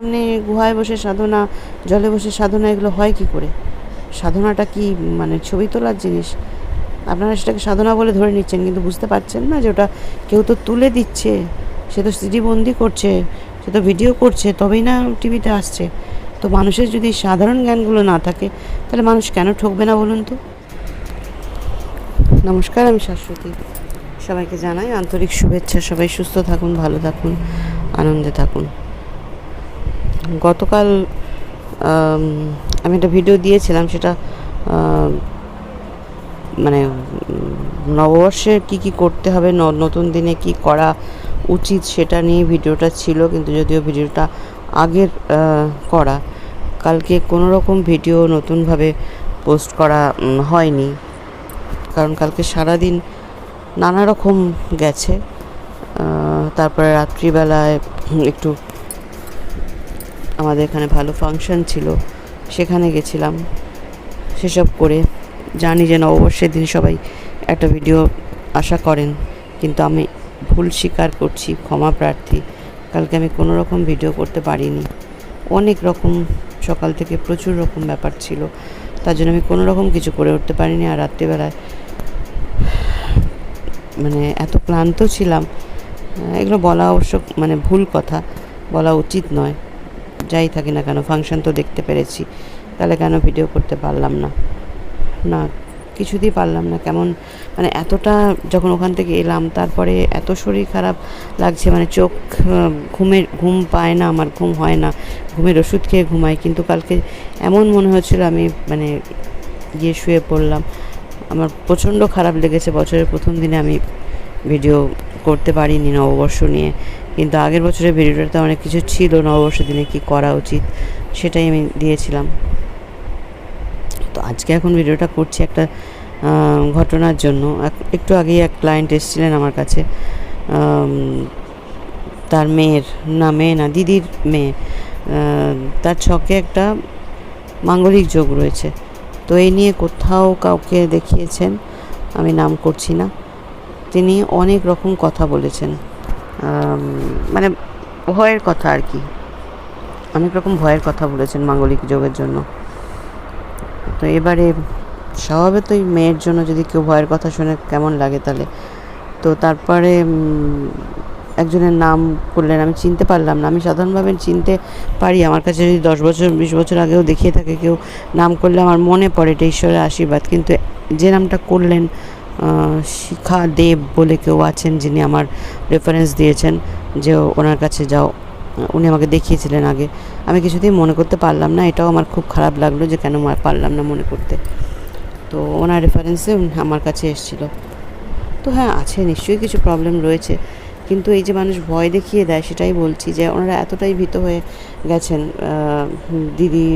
সামনে গুহায় বসে সাধনা, জলে বসে সাধনা, এগুলো হয় কি করে? সাধনাটা কি মানে ছবি তোলার জিনিস? আপনারা সেটাকে সাধনা বলে ধরে নিচ্ছেন, কিন্তু বুঝতে পারছেন না যে ওটা কেউ তো তুলে দিচ্ছে, সে তো স্মৃতিবন্দি করছে, সে তো ভিডিও করছে, তবেই না টিভিতে আসছে। তো মানুষের যদি সাধারণ জ্ঞানগুলো না থাকে, তাহলে মানুষ কেন ঠকবে না বলুন তো? নমস্কার, আমি শাশ্বতী। সবাইকে জানাই আন্তরিক শুভেচ্ছা, সবাই সুস্থ থাকুন, ভালো থাকুন, আনন্দে থাকুন। গতকাল, আমি একটা ভিডিও দিয়েছিলাম, সেটা মানে নববর্ষে কি কি করতে হবে নতুন দিনে কি করা উচিত সেটা নিয়ে ভিডিওটা ছিল, কিন্তু যদিও ভিডিওটা আগের করা, কালকে কোনো রকম ভিডিও নতুনভাবে পোস্ট করা হয়নি, কারণ কালকে সারাদিন নানা রকম গেছে তারপরে রাত্রিবেলায়, একটু আমাদের এখানে ভালো ফাংশন ছিল, সেখানে গেছিলাম। সেসব করে জানি যে নববর্ষের দিন সবাই একটা ভিডিও আশা করেন, কিন্তু আমি ভুল স্বীকার করছি, ক্ষমা প্রার্থী। কালকে আমি কোনো রকম ভিডিও করতে পারিনি। অনেক রকম, সকাল থেকে প্রচুর রকম ব্যাপার ছিল। তার জন্য আমি কোনো রকম কিছু করে উঠতে পারিনি আর রাত্রিবেলায় মানে এত ক্লান্ত ছিলাম। এগুলো বলা অবশ্য মানে ভুল কথা, বলা উচিত নয়। যাই থাকি না কেন ফাংশন তো দেখতে পেরেছি। তাহলে কেন ভিডিও করতে পারলাম না? না, কিছুতেই পারলাম না। কেমন মানে এতটা যখন ওখান থেকে এলাম, তারপরে এত শরীর খারাপ লাগছে মানে চোখ ঘুমের, ঘুম পায় না, আমার ঘুম হয় না। ঘুমের ওষুধ খেয়ে ঘুমাই। কিন্তু কালকে এমন মনে হচ্ছিল, আমি মানে গিয়ে শুয়ে পড়লাম। আমার প্রচণ্ড খারাপ লেগেছে। বছরের প্রথম দিনে আমি ভিডিও করতে পারিনি নববর্ষ নিয়ে। কিন্তু আগের বছরের ভিডিওটাতে অনেক কিছু ছিল, নববর্ষের দিনে কি করা উচিত সেটাই আমি দিয়েছিলাম। তো আজকে এখন ভিডিওটা করছি একটা ঘটনার জন্য। একটু আগেই এক ক্লায়েন্ট এসেছিলেন আমার কাছে তার মেয়ের না মেয়ে না, দিদির মেয়ে তার ছকে একটা মাঙ্গলিক যোগ রয়েছে। তো এই নিয়ে কোথাও কাউকে দেখিয়েছেন, আমি নাম করছি না। তিনি অনেক রকম কথা বলেছেন। মানে ভয়ের কথা আর কি। অনেক রকম ভয়ের কথা বলেছেন মাঙ্গলিক যোগের জন্য। তো এবারে স্বভাবতই মেয়ের জন্য যদি কেউ ভয়ের কথা শুনে কেমন লাগে তাহলে। তো তারপরে একজনের নাম করলেন আমি চিনতে পারলাম না। আমি সাধারণভাবে চিনতে পারি। আমার কাছে যদি দশ বছর, বিশ বছর আগেও দেখিয়ে থাকে কেউ, নাম করলে আমার মনে পড়ে এটা ঈশ্বরের আশীর্বাদ। কিন্তু যে নামটা করলেন শিখা দেব বলে কেউ আছেন যিনি আমার রেফারেন্স দিয়েছেন যে ওনার কাছে যাও। উনি আমাকে দেখিয়েছিলেন আগে। আমি কিছুতেই মনে করতে পারলাম না, এটাও আমার খুব খারাপ লাগল যে কেন পারলাম না মনে করতে। তো ওনার রেফারেন্সে আমার কাছে এসেছিল। তো হ্যাঁ আছে, নিশ্চয়ই কিছু প্রবলেম রয়েছে। কিন্তু এই যে মানুষ ভয় দেখিয়ে দেয়, সেটাই বলছি যে ওনারা এতটাই ভীত হয়ে গেছেন দিদি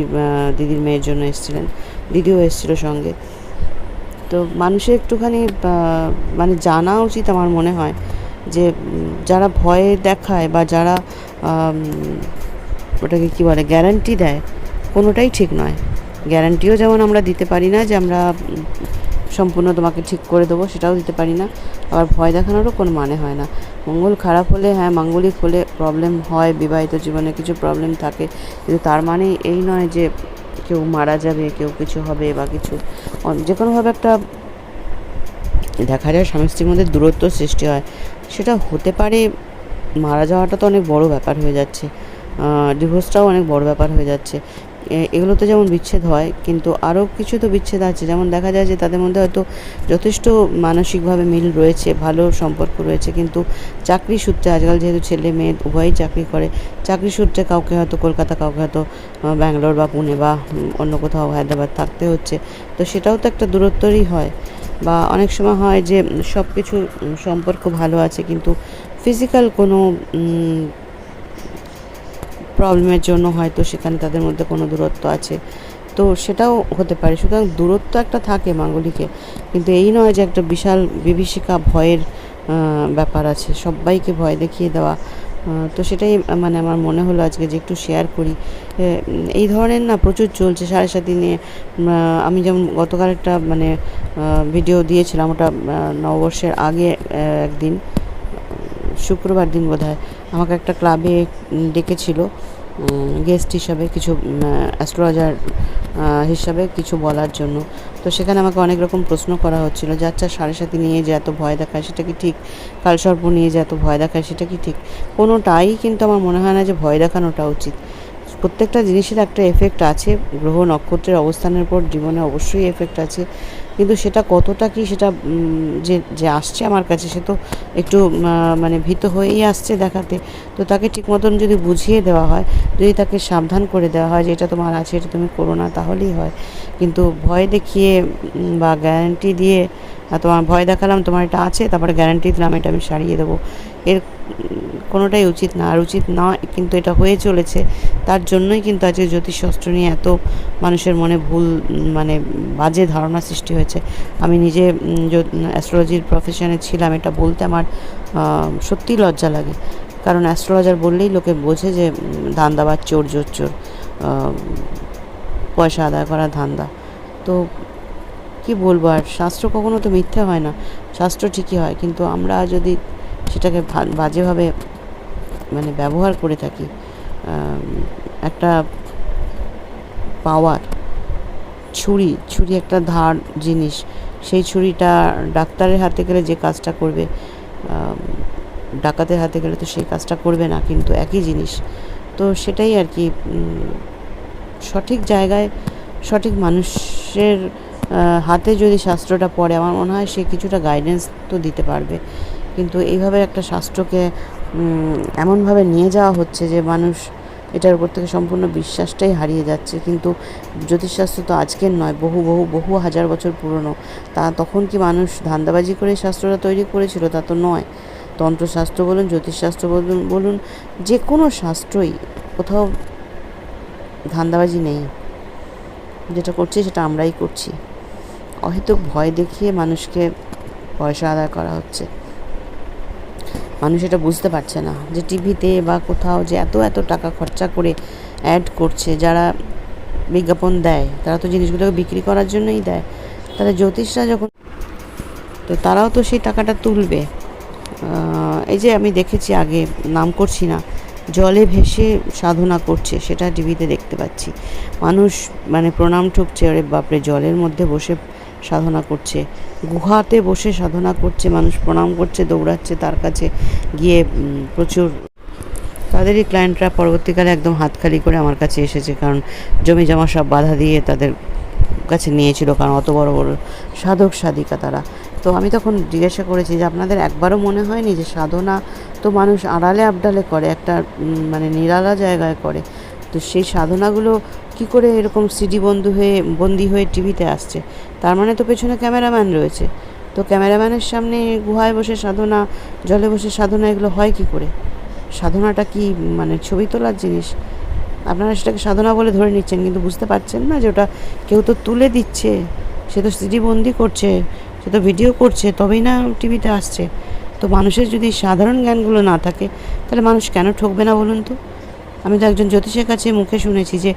দিদির মেয়ের জন্য এসেছিলেন। দিদিও এসেছিল সঙ্গে। তো মানুষের একটুখানি মানে জানা উচিত আমার মনে হয় যে যারা ভয়ে দেখায় বা যারা ওটাকে কী বলে গ্যারান্টি দেয়, কোনোটাই ঠিক নয়। গ্যারান্টিও যেমন আমরা দিতে পারি না যে আমরা সম্পূর্ণ তোমাকে ঠিক করে দেবো, সেটাও দিতে পারি না। আবার ভয় দেখানোরও কোনো মানে হয় না। মঙ্গল খারাপ হলে হ্যাঁ মাঙ্গলিক হলে প্রবলেম হয়, বিবাহিত জীবনে কিছু প্রবলেম থাকে, কিন্তু তার মানে এই নয় যে কেউ মারা যাবে, কেউ কিছু হবে বা কিছু। যে কোনোভাবে একটা দেখা যায় স্বামী স্ত্রীর মধ্যে দূরত্ব সৃষ্টি হয়। সেটা হতে পারে মারা যাওয়াটা তো অনেক বড় ব্যাপার হয়ে যাচ্ছে। ডিভোর্সটাও অনেক বড় ব্যাপার হয়ে যাচ্ছে। এগুলোতে যেমন বিচ্ছেদ হয়, কিন্তু আরও কিছু তো বিচ্ছেদ আছে। যেমন দেখা যায় যে তাদের মধ্যে হয়তো যথেষ্ট মানসিকভাবে মিল রয়েছে, ভালো সম্পর্ক রয়েছে, কিন্তু চাকরি সূত্রে আজকাল যেহেতু ছেলে মেয়ে উভয়ই চাকরি করে, চাকরি সূত্রে কাউকে হয়তো কলকাতা, কাউকে হয়তো ব্যাঙ্গালোর বা পুনে বা অন্য কোথাও হায়দ্রাবাদ থাকতে হচ্ছে। তো সেটাও তো একটা দূরত্বরই হয়। বা অনেক সময় হয় যে সব কিছু সম্পর্ক ভালো আছে, কিন্তু ফিজিক্যাল কোনো প্রবলেমের জন্য হয়তো সেখানে তাদের মধ্যে কোনো দূরত্ব আছে। তো সেটাও হতে পারে। সুতরাং দূরত্ব একটা থাকে মাঙ্গলিকে কিন্তু এই নয় যে একটা বিশাল বিভীষিকা ভয়ের ব্যাপার আছে। সবাইকে ভয় দেখিয়ে দেওয়া। তো সেটাই মানে আমার মনে হলো আজকে যে একটু শেয়ার করি। এই ধরনের না প্রচুর চলছে। সাড়ে সাথী নিয়ে আমি যেমন গতকাল একটা মানে ভিডিও দিয়েছিলাম। ওটা নববর্ষের আগে একদিন, শুক্রবার দিন বোধ হয় আমাকে একটা ক্লাবে ডেকেছিল গেস্ট হিসাবে কিছু অ্যাস্ট্রোলজার হিসাবে কিছু বলার জন্য। তো সেখানে আমাকে অনেক রকম প্রশ্ন করা হচ্ছিল, যে আচ্ছা সাড়ে সাথে নিয়ে যে এত ভয় দেখায়, সেটা কি ঠিক? কালসর্প নিয়ে যে এত ভয় দেখায়, সেটা কি ঠিক? কোনোটাই কিন্তু আমার মনে হয় না যে ভয় দেখানোটা উচিত। প্রত্যেকটা জিনিসের একটা এফেক্ট আছে, গ্রহ নক্ষত্রের অবস্থানের পর জীবনে অবশ্যই এফেক্ট আছে। কিন্তু সেটা কতটা কি সেটা যে যে আসছে আমার কাছে সে তো একটু মানে ভীত হয়েই আসছে দেখাতে। তো তাকে ঠিক মতন যদি বুঝিয়ে দেওয়া হয়, যদি তাকে সাবধান করে দেওয়া হয় যে এটা তোমার আছে, এটা তুমি করো না, তাহলেই হয়। কিন্তু ভয় দেখিয়ে বা গ্যারান্টি দিয়ে তোমার ভয় দেখালাম তোমার এটা আছে, তারপরে গ্যারান্টি দিলাম এটা আমি সারিয়ে দেবো। এর কোনোটাই উচিত না। আর উচিত নয় কিন্তু এটা হয়ে চলেছে। তার জন্যই কিন্তু আজকে জ্যোতিষশাস্ত্র নিয়ে এত মানুষের মনে ভুল মানে বাজে ধারণা সৃষ্টি হয়েছে। আমি নিজে অ্যাস্ট্রোলজির প্রফেশনে ছিলাম এটা বলতে আমার আহ, সত্যিই লজ্জা লাগে। কারণ অ্যাস্ট্রোলজার বললেই লোকে বোঝে যে ধান্দাবাজ চোর জোর চোর পয়সা আদায় করা ধান্দা। তো কি বলব আর শাস্ত্র কখনো তো মিথ্যে হয় না। শাস্ত্র ঠিকই হয় কিন্তু আমরা যদি সেটাকে বাজেভাবে মানে ব্যবহার করে থাকি একটা পাওয়ার, ছুরি ছুরি একটা ধার জিনিস, সেই ছুরিটা ডাক্তারের হাতে গেলে যে কাজটা করবে ডাকাতের হাতে গেলে তো সেই কাজটা করবে না, কিন্তু একই জিনিস। তো সেটাই আর কি সঠিক জায়গায় সঠিক মানুষের হাতে যদি শাস্ত্রটা পড়ে, আমার মনে হয় সে কিছুটা গাইডেন্স তো দিতে পারবে। কিন্তু এইভাবে একটা শাস্ত্রকে এমনভাবে নিয়ে যাওয়া হচ্ছে যে মানুষ এটার উপর থেকে সম্পূর্ণ বিশ্বাসটাই হারিয়ে যাচ্ছে। কিন্তু জ্যোতিষশাস্ত্র তো আজকের নয়, বহু বহু বহু হাজার বছর পুরনো। তা তখন কি মানুষ ধান্দাবাজি করে শাস্ত্রটা তৈরি করেছিল? তা তো নয়। তন্ত্রশাস্ত্র বলুন, জ্যোতিষশাস্ত্র বলুন বলুন, যে কোনো শাস্ত্রই কোথাও ধান্দাবাজি নেই। যেটা করছি সেটা আমরাই করছি। অহেতুক ভয় দেখিয়ে মানুষকে পয়সা আদায় করা হচ্ছে। মানুষ এটা বুঝতে পারছে না যে টিভিতে বা কোথাও যে এত এত টাকা খরচা করে অ্যাড করছে, যারা বিজ্ঞাপন দেয়, তারা তো জিনিসগুলোকে বিক্রি করার জন্যই দেয়। তাহলে জ্যোতিষরা যখন তো তারাও তো সেই টাকাটা তুলবে। এই যে আমি দেখেছি আগে, নাম করছি না, জলে ভেসে সাধনা করছে, সেটা টিভিতে দেখতে পাচ্ছি। মানুষ মানে প্রণাম ঠুকছে আরে বাপরে, জলের মধ্যে বসে সাধনা করছে। গুহাতে বসে সাধনা করছে, মানুষ প্রণাম করছে, দৌড়াচ্ছে, তার কাছে গিয়ে প্রচুর তাদেরই ক্লায়েন্টরা পরবর্তীকালে একদম হাত খালি করে আমার কাছে এসেছে। কারণ জমি জমা সব বাধা দিয়ে তাদের কাছে নিয়েছিল। কারণ অত বড় বড় সাধক, সাধিকা তারা। তো আমি তখন জিজ্ঞাসা করেছি যে, আপনাদের একবারও মনে হয়নি যে সাধনা তো মানুষ আড়ালে আবডালে করে, একটা মানে নিরালা জায়গায় করে? তো সেই সাধনাগুলো কি করে এরকম সিডি বন্ধু হয়ে, বন্দি হয়ে টিভিতে আসছে? তার মানে তো পেছনে ক্যামেরাম্যান রয়েছে। তো ক্যামেরাম্যানের সামনে গুহায় বসে সাধনা, জলে বসে সাধনা এগুলো হয় কি করে? সাধনাটা কি মানে ছবি তোলার জিনিস? আপনারা সেটাকে সাধনা বলে ধরে নিচ্ছেন, কিন্তু বুঝতে পারছেন না যে ওটা কেউ তো তুলে দিচ্ছে। সে তো সিডি বন্দি করছে, সে তো ভিডিও করছে, তবেই না টিভিতে আসছে। তো মানুষের যদি সাধারণ জ্ঞানগুলো না থাকে, তাহলে মানুষ কেন ঠকবে না বলুন তো? আমি তো একজন জ্যোতিষের কাছে মুখে শুনেছি যে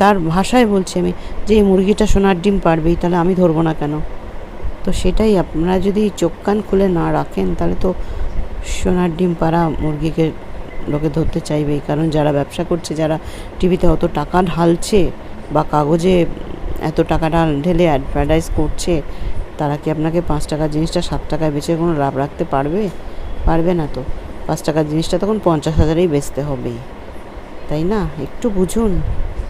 তার ভাষায় বলছি আমি যে, এই মুরগিটা সোনার ডিম পারবেই, তাহলে আমি ধরবো না কেন? তো সেটাই আপনারা যদি চোখ কান খুলে না রাখেন, তাহলে তো সোনার ডিম পাড়া মুরগিকে লোকে ধরতে চাইবেই। কারণ যারা ব্যবসা করছে, যারা টিভিতে অত টাকা ঢালছে বা কাগজে এত টাকা ঢাল ঢেলে অ্যাডভার্টাইজ করছে, তারা কি আপনাকে পাঁচ টাকার জিনিসটা সাত টাকায় বেচে কোনো লাভ রাখতে পারবে? পারবে না তো। পাঁচ টাকার জিনিসটা তখন পঞ্চাশ হাজারেই বেচতে হবেই। তাই না? একটু বুঝুন।